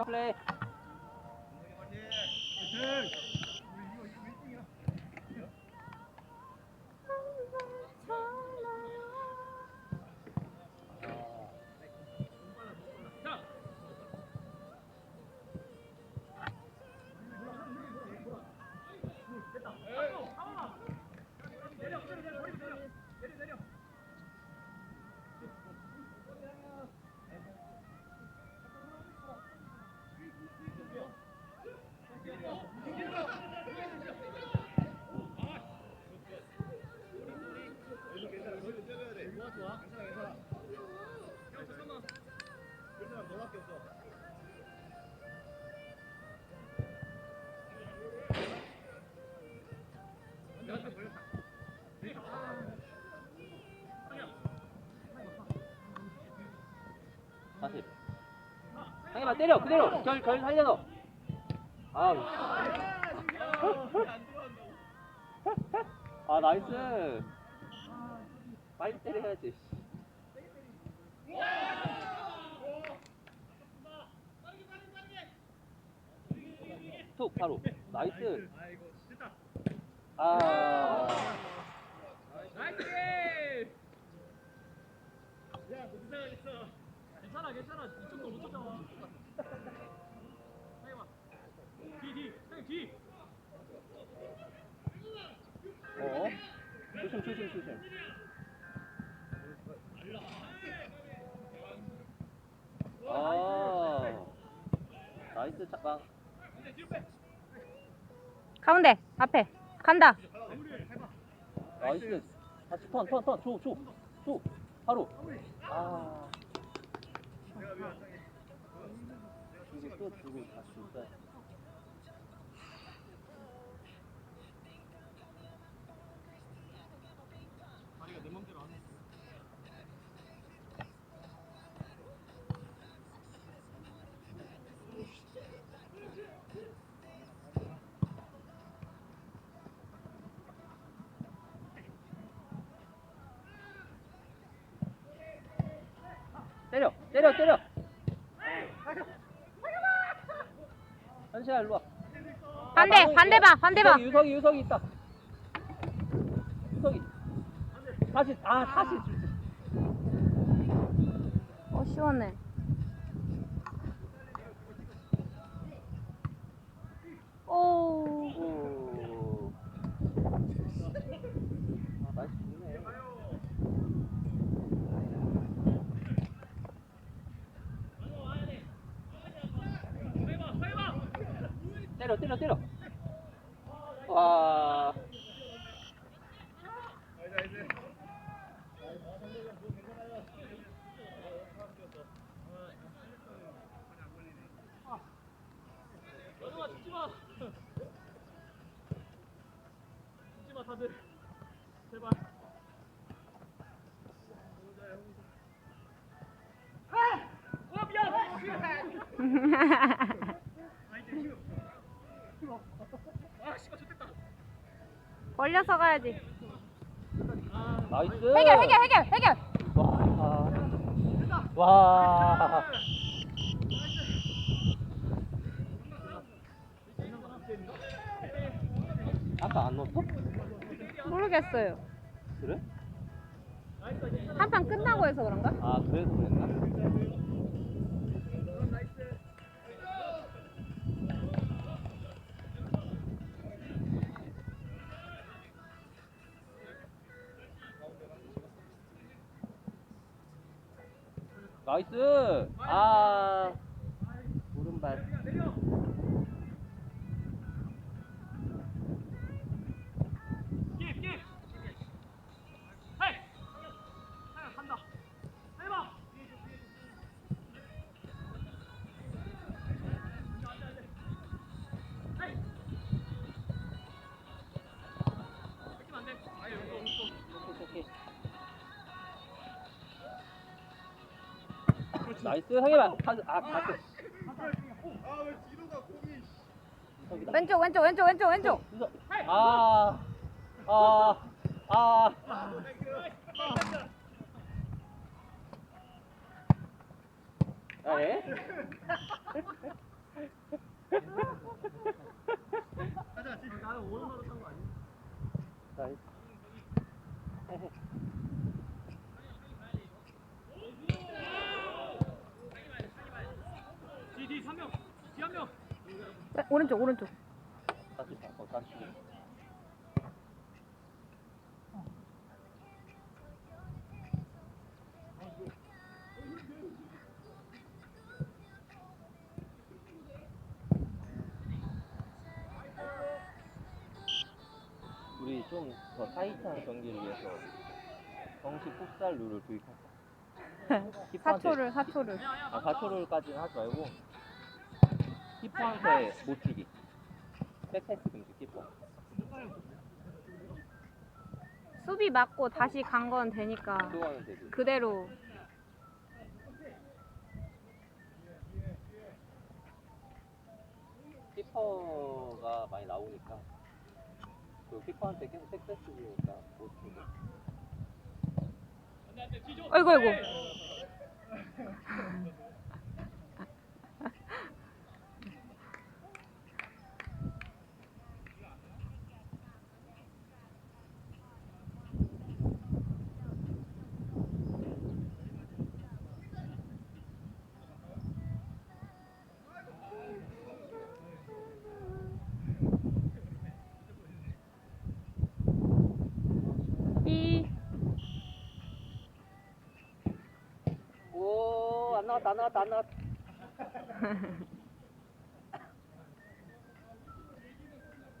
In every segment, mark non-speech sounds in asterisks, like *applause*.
플 상해봐 때려 그대로 결, 결 살려서. 아우. 아 나이스. 빨리 때려야지. 툭 바로 나이스. 아. 괜찮아 괜찮아 이 정도 나이스 잡방. 가운데 앞에 간다 나이스. 다시 턴, 턴, 턴, 줘, 줘, 줘. 바로. 아. 주고 또 주고 다시 때려, 때려, 때려. 현시야 일로 와. 반대 반대 봐 반대 봐 유석이, 유석이, 있다. 유석이. 다시, 아, 다시 줄 수. 어 시원해 오 오. 아, 나이스 좋네. 때려, 때려, 때려. 와. 연우아 죽지 마 죽지 마 다들 제발 아! 어 미안 *laughs* 벌려서 가야지 나이스. 해결 해결 해결 해결 와. 와. 아까 안 넣었어? 모르겠어요 그래? 한 판 끝나고 해서 그런가? 아 그래서 그랬나? 나이스! 아 나이스 형이봐 아 가스 아, 왼쪽 왼쪽 왼쪽 왼쪽 왼쪽. 아아아. 아예? 가자 지금 나는 오른으로 탄거 아니야? 나이스. 오른쪽 오른쪽. 다시 봐. 어, 다시. 우리 좀 더 타이트한 경기를 위해서 정식 풋살 룰을 도입할까? 키퍼한테 4초를 4초를. 아, 4초를까지는 하지 말고 키퍼한테 못 주기. 백패스 금지 키퍼. 수비 맞고 다시 간 건 되니까 되지. 그대로. 키퍼가 많이 나오니까 그 키퍼한테 계속 백패스 주니까 못 주고. 아이고 아이고. 삐. 오, 안 나왔다, 안 나왔다, 안 나왔다.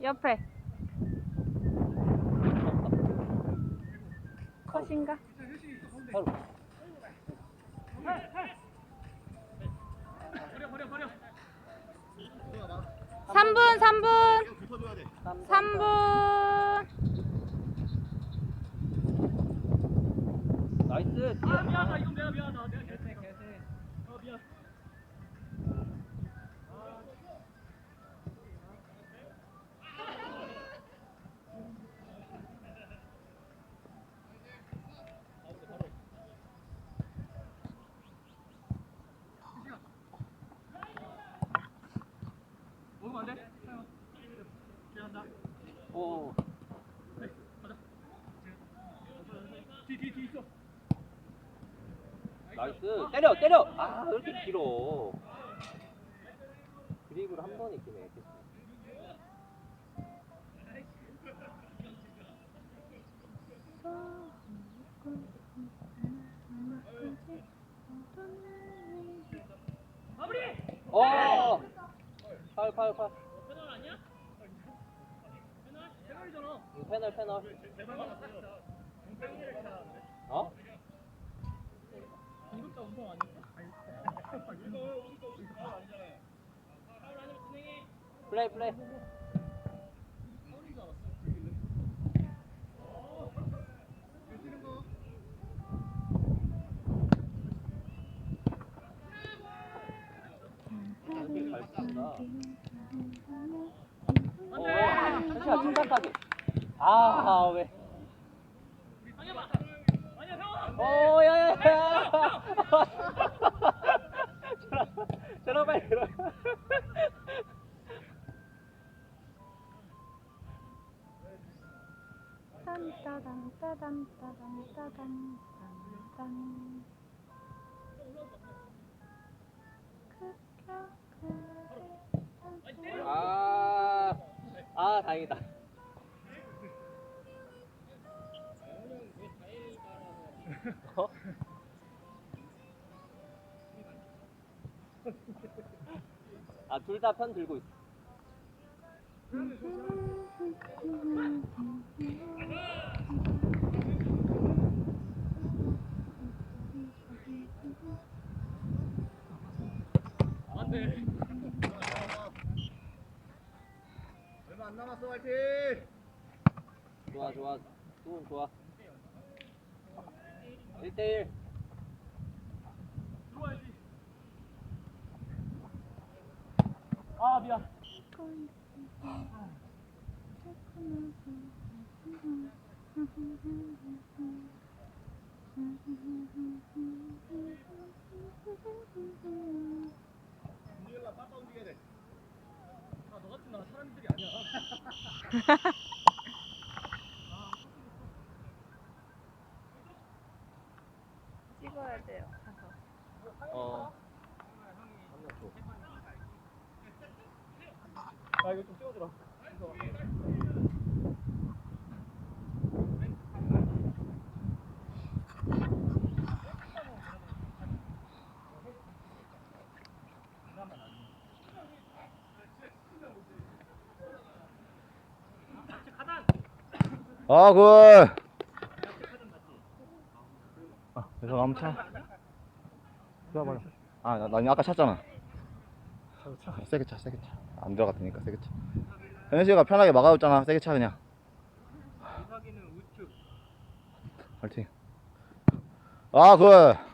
옆에. 컷인가? 바로. 버려 버려 버려 3분 3분 붙어줘야 돼. 3분. 나이스. 아 미안하다 이건 내가 미안하다 내가 개새 개새 어 미안 먹으면 안 돼? 미안하다 오. 뒤뒤 뒤 있 어 나이스. 때려, 때려. 아, 왜 이렇게 길어. 드리블 한 번에 기네. 마무 팔, 팔, 팔. 패널 아니야? 패널? 패널이잖아 응, 패널, 패널. 어? 이것도 운동 아니야? 플레이, 플레이. 이렇게 잘 쓴다. 어, 잠시만, 중간까지. 아, 왜. 당해봐 아니야 형 어, 야, 야, 야. 전화, 빨리 들어. 딴따단 따단 따단 따단 딴딴. 다행이다. 어? 아, 둘 다 편 들고 있어. 안돼 얼마 안 남았어, 화이팅! 좋아, 좋아. 수훈 좋아. 1대1. 들어와야지 아 미안 찍어야 돼요. 어. 아 이거 좀 찍어주라. 아, 굿. 아, 그래서 한번 차. 쏴봐요. 아, 나, 나 아까 찼잖아. 아, 세게 차, 세게 차. 안 들어갔다니까, 세게 차. 현씨가 편하게 막아줬잖아. 세게 차, 그냥. 우측. 파이팅. 아, 굿.